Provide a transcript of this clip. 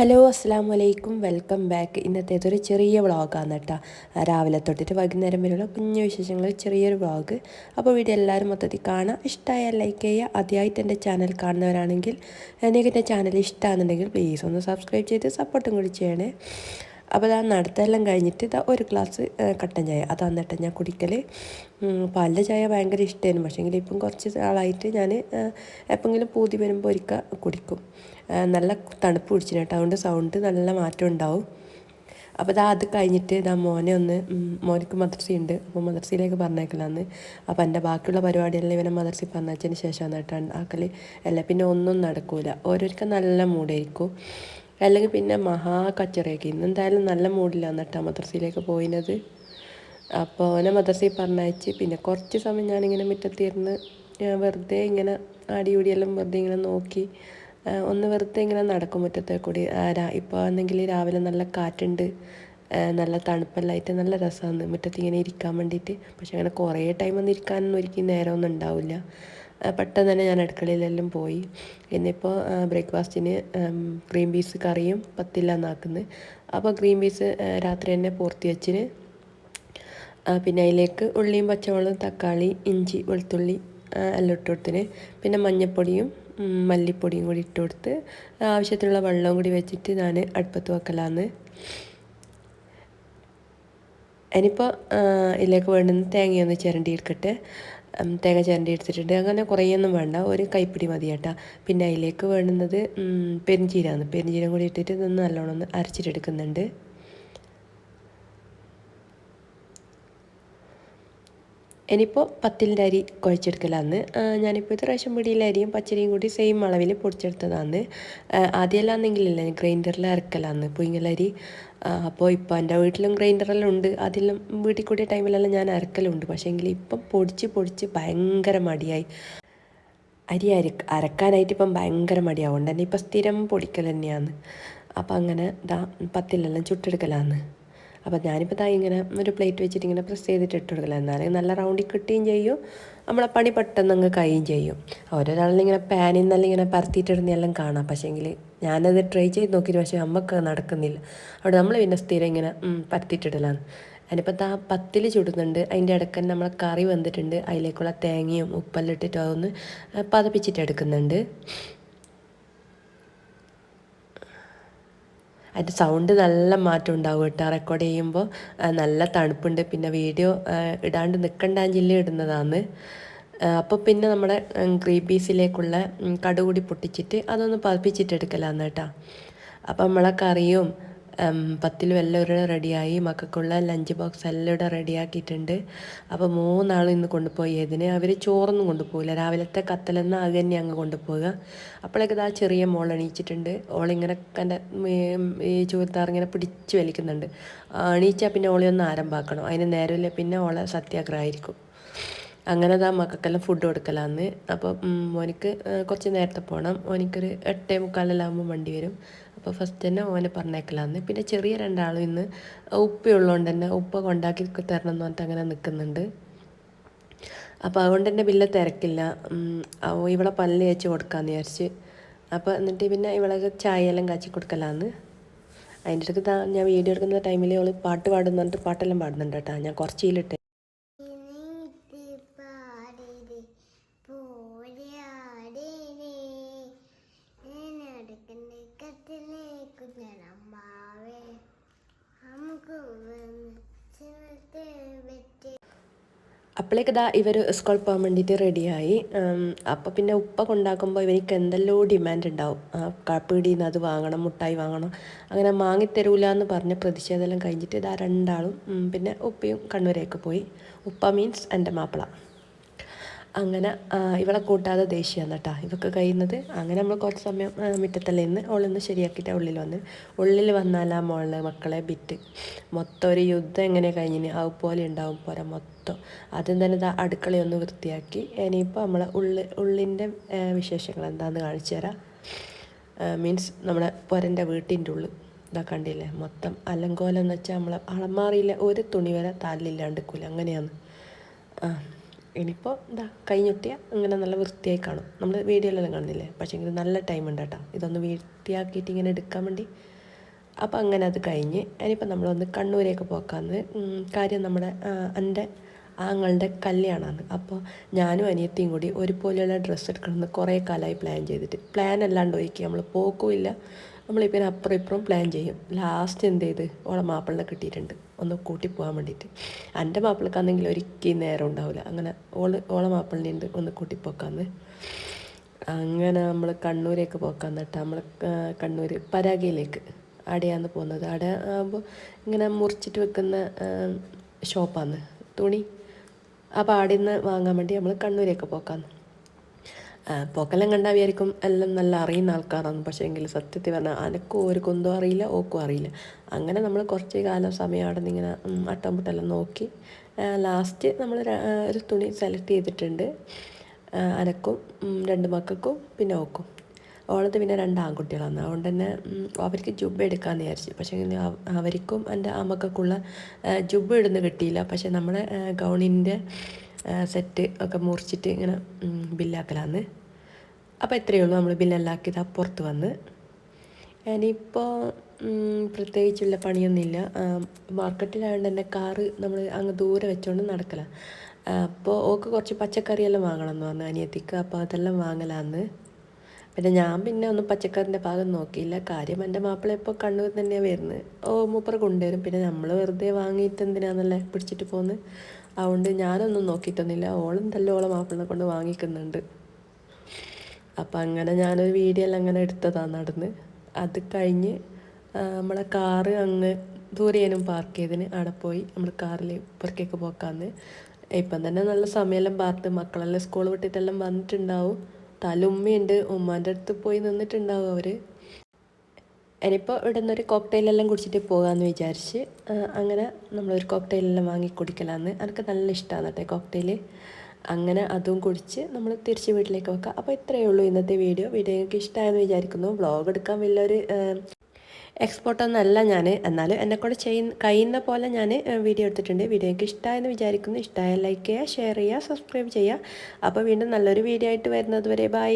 Hello അസ്സാം വലൈക്കും welcome back. ഇന്നത്തേത് ഒരു ചെറിയ വ്ളോഗാണ് കേട്ടോ. രാവിലെ തൊട്ടിട്ട് വൈകുന്നേരം വരെയുള്ള കുഞ്ഞു വിശേഷങ്ങൾ ചെറിയൊരു വ്ളോഗ്. അപ്പോൾ വീഡിയോ എല്ലാവരും മൊത്തത്തിൽ കാണാം. ഇഷ്ടമായ ലൈക്ക് ചെയ്യുക. ആദ്യമായിട്ട് എന്റെ ചാനൽ കാണുന്നവരാണെങ്കിൽ എനിക്ക് എന്റെ ചാനൽ ഇഷ്ടമാണെന്നുണ്ടെങ്കിൽ പ്ലീസ് ഒന്ന് സബ്സ്ക്രൈബ് ചെയ്ത് സപ്പോർട്ടും കൂടി ചെയ്യണേ. അപ്പോൾ ഇതാ നടത്തെല്ലാം കഴിഞ്ഞിട്ട് ഇതാ ഒരു ഗ്ലാസ് കട്ടൻ ചായ. അത് തന്നിട്ട് ഞാൻ കുടിക്കൽ പാലിന്റെ ചായ ഭയങ്കര ഇഷ്ടമായിരുന്നു പക്ഷേങ്കിൽ ഇപ്പം കുറച്ച് ആളായിട്ട് ഞാൻ എപ്പോഴെങ്കിലും പൂതി വരുമ്പോൾ ഒരിക്കൽ കുടിക്കും. നല്ല തണുപ്പ് പിടിച്ചിന് കേട്ടോ. അതുകൊണ്ട് സൗണ്ട് നല്ല മാറ്റം ഉണ്ടാവും. അപ്പോൾ ഇതാ അത് കഴിഞ്ഞിട്ട് ഇതാ മോനെ ഒന്ന് മോനിക്ക് മദ്രസയുണ്ട് അപ്പോൾ മദ്രസയിലേക്ക് പറഞ്ഞേക്കലാന്ന്. അപ്പോൾ എന്റെ ബാക്കിയുള്ള പരിപാടിയെല്ലാം ഇവനെ മദ്രസയിൽ പറഞ്ഞതിന് ശേഷമാണ് കേട്ടോ ആക്കൽ അല്ല പിന്നെ ഒന്നും നടക്കൂല. ഓരോരുത്തർക്ക് നല്ല മൂടായിരിക്കും അല്ലെങ്കിൽ പിന്നെ മഹാ കച്ചറയൊക്കെ. ഇന്ന് എന്തായാലും നല്ല മൂഡിലാണ് കേട്ടോ മദ്രസയിലേക്ക് പോയിനത്. അപ്പോൾ അവനെ മദ്രസയിൽ പറഞ്ഞയച്ച് പിന്നെ കുറച്ച് സമയം ഞാനിങ്ങനെ മുറ്റത്തിരുന്ന് വെറുതെ ഇങ്ങനെ ആടിയൂടിയെല്ലാം വെറുതെ ഇങ്ങനെ നോക്കി ഒന്ന് വെറുതെ ഇങ്ങനെ നടക്കും മുറ്റത്തെ കൂടി. ഇപ്പോൾ ആണെങ്കിൽ രാവിലെ നല്ല കാറ്റുണ്ട് നല്ല തണുപ്പെല്ലായിട്ട് നല്ല രസമാണ് മുറ്റത്ത് ഇങ്ങനെ ഇരിക്കാൻ വേണ്ടിയിട്ട്. പക്ഷെ അങ്ങനെ കുറേ ടൈം ഒന്നും ഇരിക്കാനൊന്നും ഒരിക്കലും നേരമൊന്നും ഉണ്ടാവില്ല. പെട്ടെന്ന് തന്നെ ഞാൻ അടുക്കളയിലെല്ലാം പോയി. ഇന്നിപ്പോൾ ബ്രേക്ക്ഫാസ്റ്റിന് ഗ്രീൻ പീസ് കറിയും പത്തില്ലാന്നാക്കുന്നത് അപ്പോൾ ഗ്രീൻ പീസ് രാത്രി തന്നെ പൂർത്തി വെച്ചിന്. പിന്നെ അതിലേക്ക് ഉള്ളിയും പച്ചമുളകും തക്കാളി ഇഞ്ചി വെളുത്തുള്ളി എല്ലാം ഇട്ട് കൊടുത്തിന്. പിന്നെ മഞ്ഞൾപ്പൊടിയും മല്ലിപ്പൊടിയും കൂടി ഇട്ട് കൊടുത്ത് ആവശ്യത്തിനുള്ള വെള്ളവും കൂടി വെച്ചിട്ട് ഞാൻ അടുപ്പത്ത് വെക്കലാന്ന്. ഇനിയിപ്പോൾ ഇതിലേക്ക് വേണ്ടുന്ന തേങ്ങയൊന്ന് ചിരണ്ടി എടുക്കട്ടെ തേങ്ങ ചിരണ്ടി എടുത്തിട്ടുണ്ട് അങ്ങനെ കുറേയൊന്നും വേണ്ട. ഒരു കൈപ്പിടി മതി കേട്ടോ. പിന്നെ അതിലേക്ക് വേണ്ടുന്നത് പെരിഞ്ചീരാണ് പെരിഞ്ചീരം കൂടി ഇട്ടിട്ട് ഇതൊന്ന് നല്ലോണം ഒന്ന് അരച്ചിട്ടെടുക്കുന്നുണ്ട്. ഇനിയിപ്പോൾ പത്തിലിന്റെ അരി കുഴച്ചെടുക്കലാന്ന്. ഞാനിപ്പോൾ ഇത് റേഷൻ പിടിയിലെ അരിയും പച്ചരിയും കൂടി സെയിം അളവിൽ പൊടിച്ചെടുത്തതാണ് ആദ്യമെല്ലാന്നെങ്കിലല്ലേ ഗ്രൈൻഡറിൽ അരക്കലാന്ന് പുയിങ്ങലരി അപ്പോൾ ഇപ്പോൾ എന്റെ വീട്ടിലും ഗ്രൈൻഡറെല്ലാം ഉണ്ട് അതിലും വീട്ടിൽ കൂടിയ ടൈമിലെല്ലാം ഞാൻ അരക്കലുണ്ട്. പക്ഷേ എങ്കിൽ ഇപ്പം പൊടിച്ച് പൊടിച്ച് ഭയങ്കര മടിയായി. അരി അര അരക്കാനായിട്ട് ഇപ്പം ഭയങ്കര മടിയാവുകൊണ്ട് തന്നെ ഇപ്പം സ്ഥിരം പൊടിക്കൽ തന്നെയാണ് അപ്പം അങ്ങനെ ദാ പത്തിലെല്ലാം ചുട്ടെടുക്കലാന്ന്. അപ്പോൾ ഞാനിപ്പോൾ താ ഇങ്ങനെ ഒരു പ്ലേറ്റ് വെച്ചിട്ട് ഇങ്ങനെ പ്രസ് ചെയ്തിട്ട് ഇട്ട് കൊടുക്കില്ല എന്നാലും നല്ല റൗണ്ടിൽ കിട്ടുകയും ചെയ്യും. നമ്മളെ പണി പെട്ടെന്ന് അങ്ങ് കഴിയും ചെയ്യും. ഓരോരാളിങ്ങനെ പാനിൽ നിന്നെല്ലാം ഇങ്ങനെ പരത്തിയിട്ടിടുന്നെല്ലാം കാണാം. പക്ഷേങ്കിൽ ഞാനത് ട്രൈ ചെയ്ത് നോക്കിയിട്ട് പക്ഷേ നമുക്ക് നടക്കുന്നില്ല. അവിടെ നമ്മൾ പിന്നെ സ്ഥിരം ഇങ്ങനെ പരത്തിയിട്ടിടലാണ് അതിനിപ്പോൾ താ പത്തിൽ ചുടുന്നുണ്ട്. അതിന്റെ ഇടയ്ക്ക് നമ്മളെ കറി വന്നിട്ടുണ്ട് അതിലേക്കുള്ള തേങ്ങയും ഉപ്പെല്ലാം ഇട്ടിട്ട് അതൊന്ന് പതപ്പിച്ചിട്ട് എടുക്കുന്നുണ്ട്. അതിന്റെ സൗണ്ട് നല്ല മാറ്റം ഉണ്ടാവും കേട്ടോ. റെക്കോർഡ് ചെയ്യുമ്പോൾ നല്ല തണുപ്പുണ്ട്. പിന്നെ വീഡിയോ ഇടാണ്ട് നിൽക്കണ്ട ജില്ല ഇടുന്നതാണ്. അപ്പോൾ പിന്നെ നമ്മുടെ ഗ്രീൻ പീസിലേക്കുള്ള കടുകൂടി പൊട്ടിച്ചിട്ട് അതൊന്ന് പതിപ്പിച്ചിട്ട് എടുക്കലാന്ന് കേട്ടോ. അപ്പോൾ നമ്മളെ കറിയും പത്തിലും എല്ലാം ഇവിടെ റെഡിയായി മക്കൾക്കുള്ള ലഞ്ച് ബോക്സ് എല്ലാം ഇവിടെ റെഡിയാക്കിയിട്ടുണ്ട് അപ്പോൾ മൂന്നാൾ ഇന്ന് കൊണ്ടുപോയി ഇതിന് അവർ ചോറൊന്നും കൊണ്ടുപോകില്ല രാവിലത്തെ കത്തലെന്ന് അത് തന്നെ അങ്ങ് കൊണ്ടുപോവുക. അപ്പോഴേക്ക് ഇതാ ചെറിയ മോൾ എണീച്ചിട്ടുണ്ട്. ഓളിങ്ങനെ എന്റെ ഈ ചൂർത്താറിങ്ങനെ പിടിച്ച് വലിക്കുന്നുണ്ട്. എണീച്ചാൽ പിന്നെ ഓളെ ഒന്ന് ആരംഭാക്കണം. അതിന് നേരമില്ല പിന്നെ ഓളെ സത്യാഗ്രഹമായിരിക്കും. അങ്ങനെ അതാ മക്കൾക്കെല്ലാം ഫുഡ് കൊടുക്കലാന്ന്. അപ്പം മോനിക്ക് കുറച്ച് നേരത്തെ പോകണം മോനിക്കൊരു എട്ടേ മുക്കാലെല്ലാം ആകുമ്പോൾ വണ്ടി വരും. അപ്പോൾ ഫസ്റ്റ് തന്നെ ഓനെ പറഞ്ഞേക്കലാന്ന്. പിന്നെ ചെറിയ രണ്ടാളും ഇന്ന് ഉപ്പയുള്ളതുകൊണ്ട് തന്നെ ഉപ്പ കൊണ്ടാക്കി തരണം എന്ന് പറഞ്ഞിട്ട് അങ്ങനെ നിൽക്കുന്നുണ്ട് അപ്പോൾ അതുകൊണ്ട് തന്നെ വലിയ തിരക്കില്ല. ഇവളെ പല്ല് തേച്ച് കൊടുക്കാമെന്ന് വിചാരിച്ച്. അപ്പോൾ എന്നിട്ട് പിന്നെ ഇവളെ ചായയെല്ലാം കാച്ചി കൊടുക്കലാന്ന്. അതിന്റെ അടുത്ത് ഞാൻ വീഡിയോ എടുക്കുന്ന ടൈമിൽ അവൾ പാട്ട് പാടുന്നു പറഞ്ഞിട്ട് പാട്ടെല്ലാം പാടുന്നുണ്ട് കേട്ടോ. ഞാൻ കുറച്ചിലിട്ട് അപ്പോഴേക്ക് ഇതാ ഇവർ സ്കൂൾ പോകാൻ വേണ്ടിയിട്ട് റെഡിയായി അപ്പോൾ പിന്നെ ഉപ്പ കൊണ്ടാക്കുമ്പോൾ ഇവർക്ക് എന്തെല്ലോ ഡിമാൻഡ് ഉണ്ടാവും കാപ്പിടിയിൽ നിന്ന് അത് വാങ്ങണം മുട്ടായി വാങ്ങണം അങ്ങനെ വാങ്ങിത്തരൂല എന്ന് പറഞ്ഞ് പ്രതിഷേധമെല്ലാം കഴിഞ്ഞിട്ട് ഇതാ രണ്ടാളും പിന്നെ ഉപ്പയും കണ്ണൂരേക്ക് പോയി. ഉപ്പ മീൻസ് എന്റെ മാപ്പിള. അങ്ങനെ ഇവളെ കൂട്ടാതെ ദേഷ്യമാണ് കേട്ടോ ഇവക്ക് കഴിയുന്നത് അങ്ങനെ നമ്മൾ കുറച്ച് സമയം മുറ്റത്തല്ലേ ഇന്ന് ഓളൊന്ന് ശരിയാക്കിയിട്ട് ഉള്ളിൽ വന്ന്. ഉള്ളിൽ വന്നാലാ ആ മോളിലെ മക്കളെ ബിറ്റ്. മൊത്തം ഒരു യുദ്ധം എങ്ങനെ കഴിഞ്ഞിന്? അതുപോലെ ഉണ്ടാവും പോരാ മൊത്തം. ആദ്യം തന്നെ ഇതാ അടുക്കളയൊന്ന് വൃത്തിയാക്കി. ഇനിയിപ്പോൾ നമ്മളെ ഉള്ളി ഉള്ളിന്റെ വിശേഷങ്ങൾ എന്താണെന്ന് കാണിച്ചു തരാം. മീൻസ് നമ്മുടെ പൊരന്റെ വീട്ടിന്റെ ഉള്ളിൽ ഇതാ കണ്ടില്ലേ? മൊത്തം അലങ്കോലം എന്ന് വെച്ചാൽ നമ്മളെ അളമാറിയില്ല ഒരു തുണി വരെ താലില്ലാണ്ടിക്കൂല അങ്ങനെയാണ്. ആ. ഇനിയിപ്പോൾ എന്താ കഴിഞ്ഞൊട്ടിയ ഇങ്ങനെ നല്ല വൃത്തിയായി കാണും. നമ്മൾ വീഡിയോയിലെല്ലാം കാണുന്നില്ലേ? പക്ഷേ എങ്കിൽ നല്ല ടൈം ഉണ്ട് കേട്ടോ. ഇതൊന്ന് വൃത്തിയാക്കിയിട്ട് ഇങ്ങനെ എടുക്കാൻ വേണ്ടി. അപ്പോൾ അങ്ങനെ അത് കഴിഞ്ഞ് ഇനിയിപ്പോൾ നമ്മളൊന്ന് കണ്ണൂരേക്ക് പോക്കാന്ന്. കാര്യം നമ്മുടെ എന്റെ ആങ്ങളുടെ കല്യാണമാണ് അപ്പോൾ ഞാനും അനിയത്തിയും കൂടി ഒരുപോലെയുള്ള ഡ്രസ്സ് എടുക്കണമെന്ന് കുറേ കാലമായി പ്ലാൻ ചെയ്തിട്ട്. പ്ലാൻ അല്ലാണ്ട് ഒഴിക്കുക നമ്മൾ പോക്കുമില്ല. നമ്മളിപ്പോൾ അപ്പുറം ഇപ്പുറം പ്ലാൻ ചെയ്യും. ലാസ്റ്റ് എന്ത് ചെയ്ത്? ഓളെ മാപ്പിളിനെ കിട്ടിയിട്ടുണ്ട്. ഒന്ന് കൂട്ടി പോകാൻ വേണ്ടിയിട്ട്. എന്റെ മാപ്പിളക്കാണെങ്കിൽ ഒരിക്കലും നേരം ഉണ്ടാവില്ല അങ്ങനെ ഓൾ ഓളെ മാപ്പിളിനെ ഉണ്ട് ഒന്ന് കൂട്ടിപ്പോക്കാന്ന് അങ്ങനെ നമ്മൾ കണ്ണൂരേക്ക് പോക്കാൻ നട്ടാ നമ്മൾ കണ്ണൂർ പരാഗയിലേക്ക്. അടയാന്ന് പോകുന്നത്. അട ആകുമ്പോൾ ഇങ്ങനെ മുറിച്ചിട്ട് വെക്കുന്ന ഷോപ്പാന്ന്. തുണി. അപ്പോൾ അവിടെ നിന്ന് വാങ്ങാൻ വേണ്ടി നമ്മൾ കണ്ണൂരേക്ക് പോക്കാന്ന്. പോക്കെല്ലാം കണ്ടാൽ വിചാരിക്കും എല്ലാം നല്ല അറിയുന്ന ആൾക്കാരാണ്. പക്ഷേ എങ്കിൽ സത്യത്തിൽ പറഞ്ഞാൽ അനക്കും ഒരു കുന്തോ അറിയില്ല ഓക്കും അറിയില്ല. അങ്ങനെ നമ്മൾ കുറച്ച് കാലം സമയം അവിടെ നിന്ന് ഇങ്ങനെ അട്ടംപുട്ടെല്ലാം നോക്കി ലാസ്റ്റ് നമ്മൾ ഒരു തുണി സെലക്ട് ചെയ്തിട്ടുണ്ട്. അനക്കും രണ്ട് മക്കൾക്കും പിന്നെ ഓക്കും. ഓളത്ത് പിന്നെ രണ്ട് ആൺകുട്ടികളാണ്. അതുകൊണ്ട് തന്നെ അവർക്ക് ജുബ് എടുക്കാമെന്ന് വിചാരിച്ചു. പക്ഷേ അവർക്കും എന്റെ അമ്മക്കുള്ള ജുബ് ഇടുന്ന് കിട്ടിയില്ല. പക്ഷേ നമ്മുടെ ഗൗണിന്റെ സെറ്റ് ഒക്കെ മുറിച്ചിട്ട് ഇങ്ങനെ ബില്ലാക്കലാന്ന് അപ്പോൾ ഇത്രയേ ഉള്ളൂ. നമ്മൾ ബില്ലെല്ലാക്കിയത് പുറത്ത് വന്ന്. ഇനിയിപ്പോൾ പ്രത്യേകിച്ചുള്ള പണിയൊന്നുമില്ല. മാർക്കറ്റിലായതുകൊണ്ട് തന്നെ കാറ് നമ്മൾ അങ്ങ് ദൂരെ വെച്ചുകൊണ്ട് നടക്കല. അപ്പോൾ ഓക്ക് കുറച്ച് പച്ചക്കറിയെല്ലാം വാങ്ങണം എന്ന് പറഞ്ഞു. അനിയത്തിക്ക് അപ്പോൾ അതെല്ലാം വാങ്ങലാന്ന്. പിന്നെ ഞാൻ പിന്നെ ഒന്നും പച്ചക്കറിന്റെ ഭാഗം നോക്കിയില്ല. കാര്യം എന്റെ മാപ്പിള ഇപ്പോൾ കണ്ണൂർ തന്നെയാണ് വരുന്നത് ഓ മൂപ്പർ കൊണ്ടുവരും. പിന്നെ നമ്മൾ വെറുതെ വാങ്ങിയിട്ട് എന്തിനാണെന്നല്ലേ പിടിച്ചിട്ട് പോകുന്നത് അതുകൊണ്ട് ഞാനൊന്നും നോക്കിയിട്ടൊന്നുമില്ല. ഓളും തന്നെ ഓളെ മാപ്പിളിനെ കൊണ്ട് വാങ്ങിക്കുന്നുണ്ട്. അപ്പം അങ്ങനെ ഞാനൊരു വീഡിയോ എല്ലാം അങ്ങനെ എടുത്തതാണ് നടന്ന്. അത് കഴിഞ്ഞ് നമ്മളെ കാറ് അങ്ങ് ദൂരെയാനും പാർക്ക് ചെയ്തിന് അവിടെ പോയി നമ്മൾ കാറിൽ പുറക്കേക്ക് പോക്കാന്ന്. ഇപ്പം തന്നെ നല്ല സമയമെല്ലാം പാർത്ത് മക്കളെല്ലാം സ്കൂൾ വിട്ടിട്ടെല്ലാം വന്നിട്ടുണ്ടാവും. തലുമ്മയുണ്ട് ഉമ്മാന്റെ അടുത്ത് പോയി നിന്നിട്ടുണ്ടാവും അവർ ഇനിയിപ്പോൾ ഇവിടെ നിന്നൊരു കോക്ടെയിലെല്ലാം കുടിച്ചിട്ട് പോകാമെന്ന് വിചാരിച്ച് അങ്ങനെ നമ്മളൊരു കോക്ടെയിലെല്ലാം വാങ്ങി കുടിക്കലാന്ന്. എനിക്ക് നല്ല ഇഷ്ടമാണ് കേട്ടോ കോക്ടെയിൽ അങ്ങനെ അതും കുടിച്ച് നമ്മൾ തിരിച്ച് വീട്ടിലേക്ക് വെക്കാം. അപ്പോൾ ഇത്രയേ ഉള്ളൂ ഇന്നത്തെ വീഡിയോ. വീഡിയോ നിങ്ങൾക്ക് ഇഷ്ടമായെന്ന് വിചാരിക്കുന്നു. വ്ളോഗ് എടുക്കാൻ വലിയൊരു എക്സ്പോർട്ടൊന്നല്ല ഞാൻ എന്നാലും എന്നെക്കൊണ്ട് ചെയ്യുന്ന കഴിയുന്ന പോലെ ഞാൻ വീഡിയോ എടുത്തിട്ടുണ്ട്. വീഡിയോ എനിക്ക് ഇഷ്ടമായെന്ന് വിചാരിക്കുന്നു. ഇഷ്ടമായ ലൈക്ക് ചെയ്യുക ഷെയർ ചെയ്യുക സബ്സ്ക്രൈബ് ചെയ്യുക. അപ്പോൾ വീണ്ടും നല്ലൊരു വീഡിയോ ആയിട്ട് വരുന്നത് വരെ ബൈ